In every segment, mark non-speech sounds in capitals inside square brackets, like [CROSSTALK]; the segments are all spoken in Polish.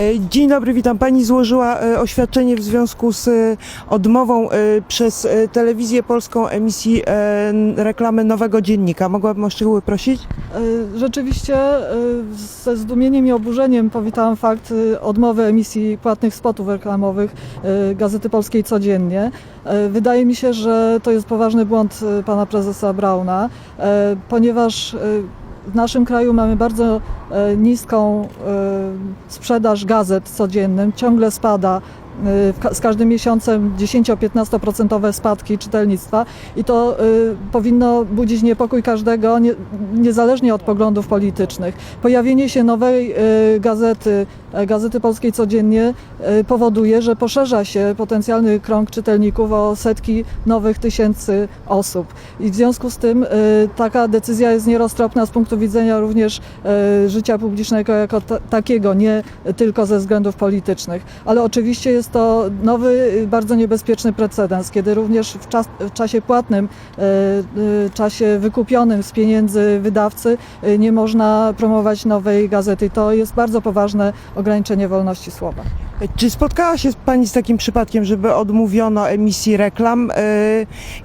E, Dzień dobry, witam. Pani złożyła e, oświadczenie w związku z e, odmową przez telewizję polską emisji reklamy nowego dziennika. Mogłabym o szczegóły prosić? Rzeczywiście ze zdumieniem i oburzeniem powitałam fakt odmowy emisji płatnych spotów reklamowych Gazety Polskiej codziennie. Wydaje mi się, że to jest poważny błąd pana prezesa Brauna, ponieważ w naszym kraju mamy bardzo e, niską e, sprzedaż gazet codziennym, ciągle spada. E, Z każdym miesiącem 10-15% spadki czytelnictwa i to y, powinno budzić niepokój każdego, nie, niezależnie od poglądów politycznych. Pojawienie się nowej y, gazety, e, Gazety Polskiej Codziennie y, powoduje, że poszerza się potencjalny krąg czytelników o setki nowych tysięcy osób. I w związku z tym taka decyzja jest nieroztropna z punktu widzenia również y, życia publicznego jako ta, takiego, nie tylko ze względów politycznych. Ale oczywiście jest to nowy, y, bardzo niebezpieczny precedens, kiedy również w, czas, w czasie płatnym, y, y, czasie wykupionym z pieniędzy wydawcy y, nie można promować nowej gazety. To jest bardzo poważne ograniczenie wolności słowa. E, Czy spotkała się Pani z takim przypadkiem, żeby odmówiono emisji reklam e,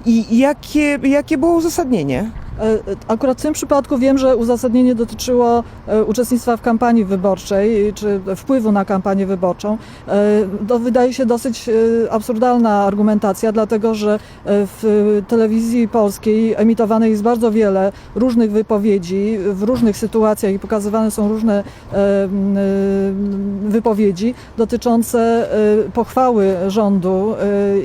i jakie, jakie było uzasadnienie? E, Akurat w tym przypadku wiem, że uzasadnienie dotyczyło e, uczestnictwa w kampanii wyborczej, czy wpływu na kampanię wyborczą. E, To wydaje się dosyć absurdalna argumentacja, dlatego że w telewizji polskiej emitowanych jest bardzo wiele różnych wypowiedzi w różnych sytuacjach i pokazywane są różne wypowiedzi dotyczące pochwały rządu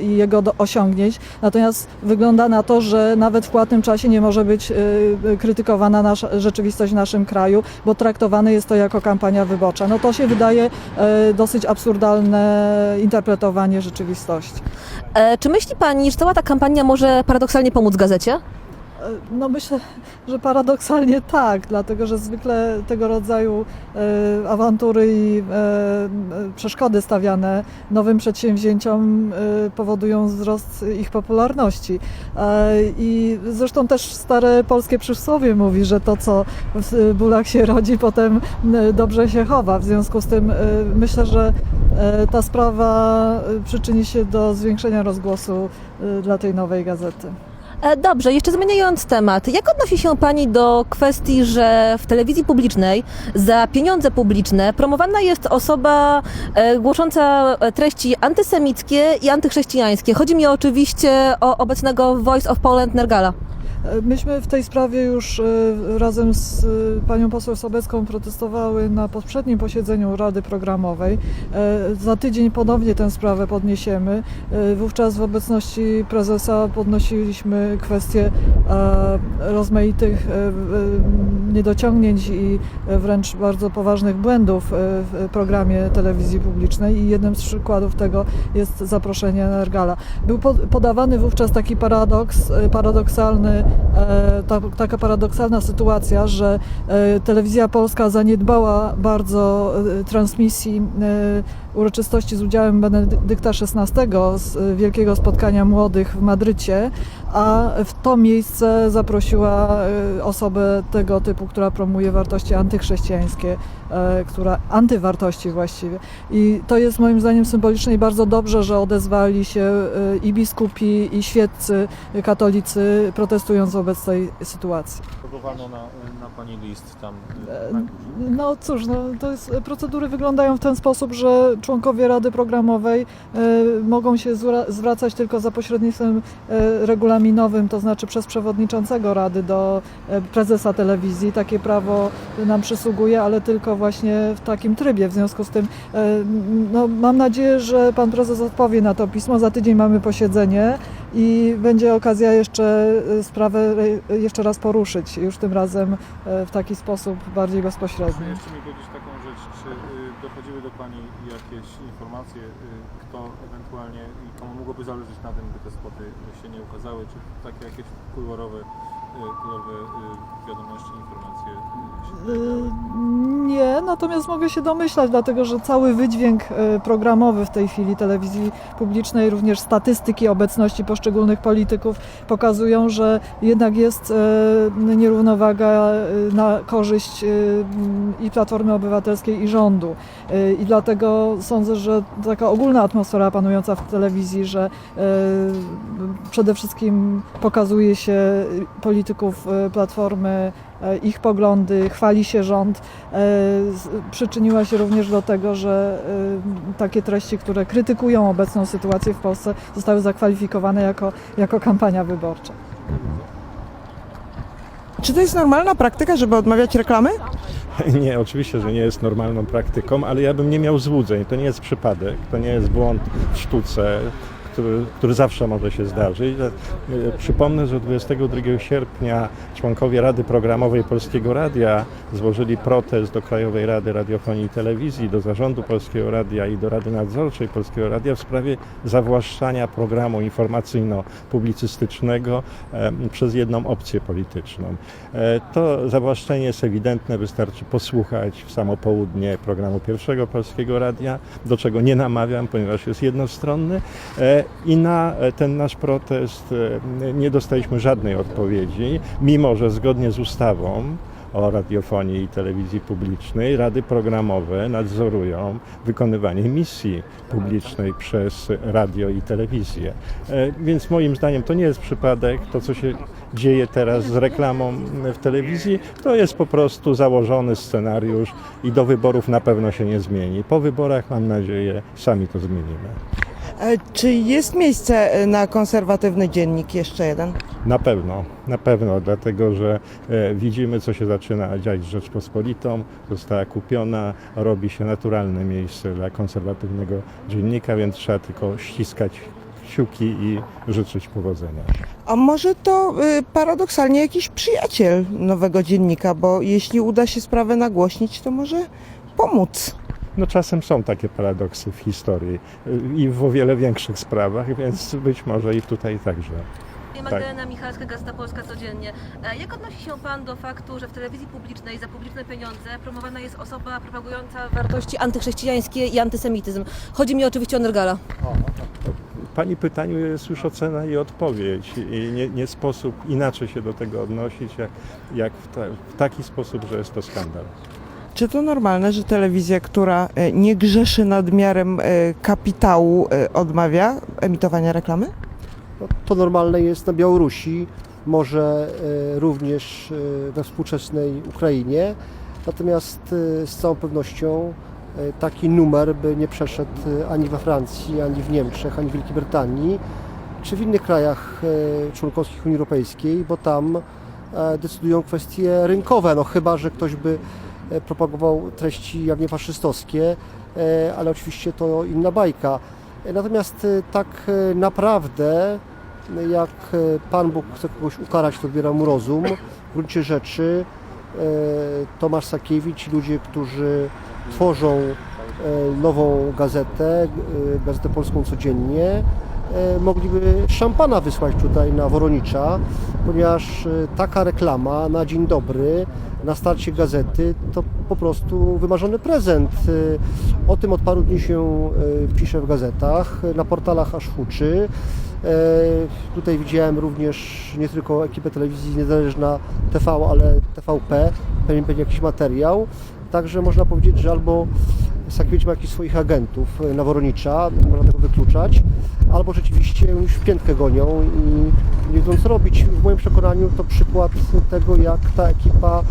i jego osiągnięć. Natomiast wygląda na to, że nawet w płatnym czasie nie może być e, krytykowana nasza, rzeczywistość w naszym kraju, bo traktowane jest to jako kampania wyborcza. No to się wydaje e, dosyć absurdalne interpretowanie rzeczywistości. E, czy myśli Pani, że cała ta kampania może paradoksalnie pomóc gazecie? E, No myślę, że paradoksalnie tak, dlatego że zwykle tego rodzaju e, awantury i e, przeszkody stawiane nowym przedsięwzięciom powodują wzrost ich popularności. I zresztą też stare polskie przysłowie mówi, że to co w bólach się rodzi, potem dobrze się chowa. W związku z tym myślę, że ta sprawa przyczyni się do zwiększenia rozgłosu dla tej nowej gazety. E, dobrze, jeszcze zmieniając temat, jak odnosi się Pani do kwestii, że w telewizji publicznej za pieniądze publiczne promowana jest osoba e, głosząca e, treści antysemickie i antychrześcijańskie? Chodzi mi oczywiście o obecnego Voice of Poland Nergala. Myśmy w tej sprawie już e, razem z e, panią poseł Sobecką protestowały na poprzednim posiedzeniu Rady Programowej. E, Za tydzień ponownie tę sprawę podniesiemy. Wówczas w obecności prezesa podnosiliśmy kwestię rozmaitych niedociągnięć i e, wręcz bardzo poważnych błędów e, w programie telewizji publicznej i jednym z przykładów tego jest zaproszenie Nergala. Był po- podawany wówczas taki paradoks, e, paradoksalny, e, ta, taka paradoksalna sytuacja, że e, telewizja polska zaniedbała bardzo e, transmisji e, uroczystości z udziałem Benedykta XVI z e, wielkiego spotkania młodych w Madrycie, a w to miejsce zaprosiła e, osobę tego typu, która promuje wartości antychrześcijańskie, e, która antywartości właściwie. I to jest moim zdaniem symboliczne i bardzo dobrze, że odezwali się e, i biskupi, i świeccy katolicy, protestując wobec tej sytuacji. Na, na pani list tam. E, na No cóż, no, to jest, procedury wyglądają w ten sposób, że członkowie Rady Programowej e, mogą się zwra- zwracać tylko za pośrednictwem e, regulaminowym, to znaczy przez przewodniczącego Rady do e, prezesa telewizji. Takie prawo nam przysługuje, ale tylko właśnie w takim trybie. W związku z tym e, no, mam nadzieję, że pan prezes odpowie na to pismo. Za tydzień mamy posiedzenie i będzie okazja jeszcze e, sprawę e, jeszcze raz poruszyć, już tym razem e, w taki sposób bardziej bezpośredni. Proszę jeszcze mi powiedzieć taką rzecz, czy y, dochodziły do Pani jakieś informacje, y, kto ewentualnie i komu mogłoby zależeć na tym, by te spoty się nie ukazały, czy takie jakieś kolorowe kolorowe y, wiadomości, informacje y, Y? Nie, natomiast mogę się domyślać, dlatego że cały wydźwięk y, programowy w tej chwili telewizji publicznej, również statystyki obecności poszczególnych polityków pokazują, że jednak jest y, nierównowaga y, na korzyść y, i Platformy Obywatelskiej i rządu. Y, I dlatego sądzę, że taka ogólna atmosfera panująca w telewizji, że y, przede wszystkim pokazuje się polityków y, Platformy e, ich poglądy, chwali się rząd, e, przyczyniła się również do tego, że e, takie treści, które krytykują obecną sytuację w Polsce, zostały zakwalifikowane jako, jako kampania wyborcza. Czy to jest normalna praktyka, żeby odmawiać reklamy? [LAUGHS] Nie, oczywiście, że nie jest normalną praktyką, ale ja bym nie miał złudzeń. To nie jest przypadek, to nie jest błąd w sztuce, który, który zawsze może się zdarzyć. E, Przypomnę, że 22 sierpnia członkowie Rady Programowej Polskiego Radia złożyli protest do Krajowej Rady Radiofonii i Telewizji, do Zarządu Polskiego Radia i do Rady Nadzorczej Polskiego Radia w sprawie zawłaszczania programu informacyjno-publicystycznego przez jedną opcję polityczną. E, To zawłaszczenie jest ewidentne, wystarczy posłuchać w samo południe programu Pierwszego Polskiego Radia, do czego nie namawiam, ponieważ jest jednostronny E, i na e, ten nasz protest e, nie dostaliśmy żadnej odpowiedzi, mimo że zgodnie z ustawą o radiofonii i telewizji publicznej rady programowe nadzorują wykonywanie misji publicznej przez radio i telewizję. E, Więc moim zdaniem to nie jest przypadek, to co się dzieje teraz z reklamą w telewizji, to jest po prostu założony scenariusz i do wyborów na pewno się nie zmieni. Po wyborach mam nadzieję sami to zmienimy. E, Czy jest miejsce e, na konserwatywny dziennik? Jeszcze jeden. Na pewno, na pewno, dlatego że e, widzimy, co się zaczyna dziać z Rzeczpospolitą, została kupiona, robi się naturalne miejsce dla konserwatywnego dziennika, więc trzeba tylko ściskać kciuki i życzyć powodzenia. A może to paradoksalnie jakiś przyjaciel nowego dziennika, bo jeśli uda się sprawę nagłośnić, to może pomóc. No czasem są takie paradoksy w historii y, i w o wiele większych sprawach, więc być może i tutaj także. Magdalena Michalska, Gazeta Polska codziennie. E, Jak odnosi się Pan do faktu, że w telewizji publicznej za publiczne pieniądze promowana jest osoba propagująca wartości antychrześcijańskie i antysemityzm? Chodzi mi oczywiście o Nergala. Pani pytaniu jest już ocena i odpowiedź i nie, nie sposób inaczej się do tego odnosić, jak, jak w, ta, w taki sposób, że jest to skandal. Czy to normalne, że telewizja, która e, nie grzeszy nadmiarem e, kapitału, e, odmawia emitowania reklamy? No, to normalne jest na Białorusi, może również we współczesnej Ukrainie. Natomiast z całą pewnością taki numer by nie przeszedł ani we Francji, ani w Niemczech, ani w Wielkiej Brytanii, czy w innych krajach członkowskich Unii Europejskiej, bo tam decydują kwestie rynkowe, no chyba, że ktoś by propagował treści jawnie faszystowskie, e, ale oczywiście to inna bajka. E, Natomiast e, tak e, naprawdę jak e, Pan Bóg chce kogoś ukarać, to odbiera mu rozum. W gruncie rzeczy e, Tomasz Sakiewicz ludzie, którzy tworzą e, nową gazetę, e, Gazetę Polską Codziennie, e, mogliby szampana wysłać tutaj na Woronicza, ponieważ e, taka reklama na dzień dobry, na starcie gazety, to po prostu wymarzony prezent. E, O tym od paru dni się e, pisze w gazetach, na portalach aż huczy. E, Tutaj widziałem również nie tylko ekipę telewizji niezależna TV, ale TVP, pewnie jakiś materiał. Także można powiedzieć, że albo Sakiewicz ma jakichś swoich agentów e, na Woronicza, można tego wykluczać, albo rzeczywiście już w piętkę gonią i nie wiedzą co robić. W moim przekonaniu to przykład tego, jak ta ekipa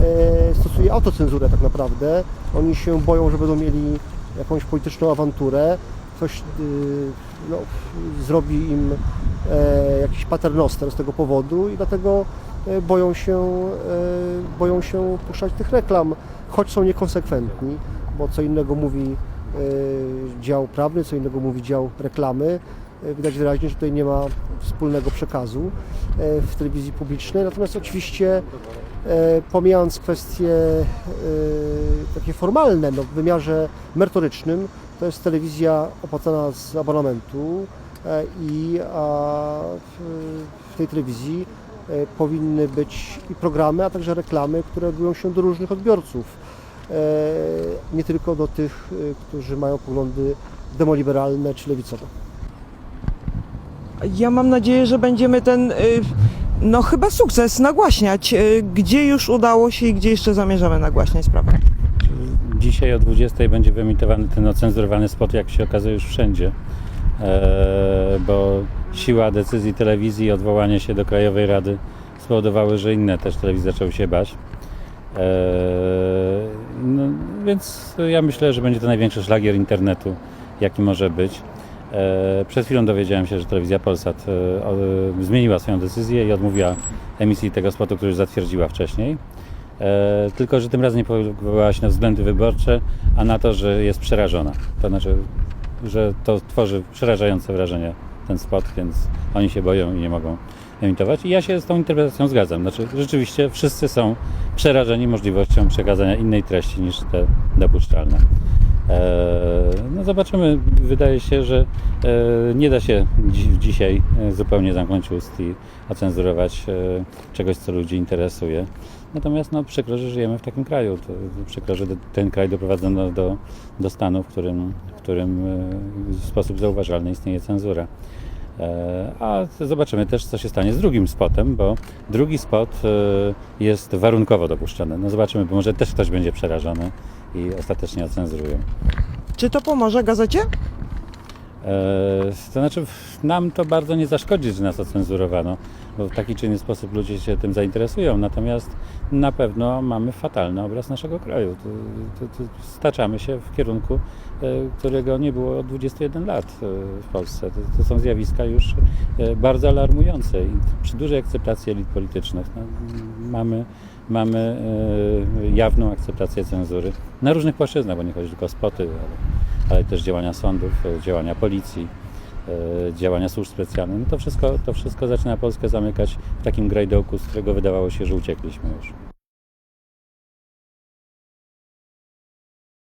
e, stosuje autocenzurę tak naprawdę. Oni się boją, że będą mieli jakąś polityczną awanturę, ktoś y, no, zrobi im e, jakiś paternoster z tego powodu i dlatego e, boją się, e, boją się puszczać tych reklam, choć są niekonsekwentni, bo co innego mówi e, dział prawny, co innego mówi dział reklamy. E, Widać wyraźnie, że tutaj nie ma wspólnego przekazu e, w telewizji publicznej. Natomiast oczywiście pomijając kwestie takie formalne, no, w wymiarze merytorycznym, to jest telewizja opłacana z abonamentu i w, tej telewizji powinny być i programy, a także reklamy, które odbyją się do różnych odbiorców. E, Nie tylko do tych, e, którzy mają poglądy demoliberalne czy lewicowe. Ja mam nadzieję, że będziemy ten, y, no chyba sukces nagłaśniać. Gdzie już udało się i gdzie jeszcze zamierzamy nagłaśniać sprawę? Dzisiaj o 20 będzie wyemitowany ten ocenzurowany spot, jak się okazuje już wszędzie, e, bo siła decyzji telewizji i odwołanie się do Krajowej Rady spowodowały, że inne też telewizje zaczęły się bać. E, no, więc ja myślę, że będzie to największy szlagier internetu, jaki może być. E, Przed chwilą dowiedziałem się, że telewizja Polsat e, o- zmieniła swoją decyzję i odmówiła emisji tego spotu, który już zatwierdziła wcześniej. E, tylko, że tym razem nie powołała się na względy wyborcze, a na to, że jest przerażona. To znaczy, że to tworzy przerażające wrażenie ten spot, więc oni się boją i nie mogą emitować. I ja się z tą interpretacją zgadzam. Znaczy, rzeczywiście wszyscy są przerażeni możliwością przekazania innej treści niż te dopuszczalne. E, No zobaczymy. Wydaje się, że e, nie da się dzi- dzisiaj e, zupełnie zamknąć ust i ocenzurować czegoś, co ludzi interesuje. Natomiast no, przykro, że żyjemy w takim kraju. Przykro, że ten kraj doprowadzono do, do stanu, w którym, w którym w sposób zauważalny istnieje cenzura. E, A zobaczymy też, co się stanie z drugim spotem, bo drugi spot e, jest warunkowo dopuszczony. No zobaczymy, bo może też ktoś będzie przerażony i ostatecznie ocenzurują. Czy to pomoże gazecie? E, To znaczy, nam to bardzo nie zaszkodzi, że nas ocenzurowano, bo w taki czy inny sposób ludzie się tym zainteresują. Natomiast na pewno mamy fatalny obraz naszego kraju. Staczamy się w kierunku, e, którego nie było od 21 lat e, w Polsce. To, są zjawiska już bardzo alarmujące i przy dużej akceptacji elit politycznych no, mamy, mamy jawną akceptację cenzury na różnych płaszczyznach, bo nie chodzi tylko o spoty, ale ale też działania sądów, e, działania policji, e, działania służb specjalnych. No to wszystko, to wszystko zaczyna Polskę zamykać w takim grajdołku, z którego wydawało się, że uciekliśmy już.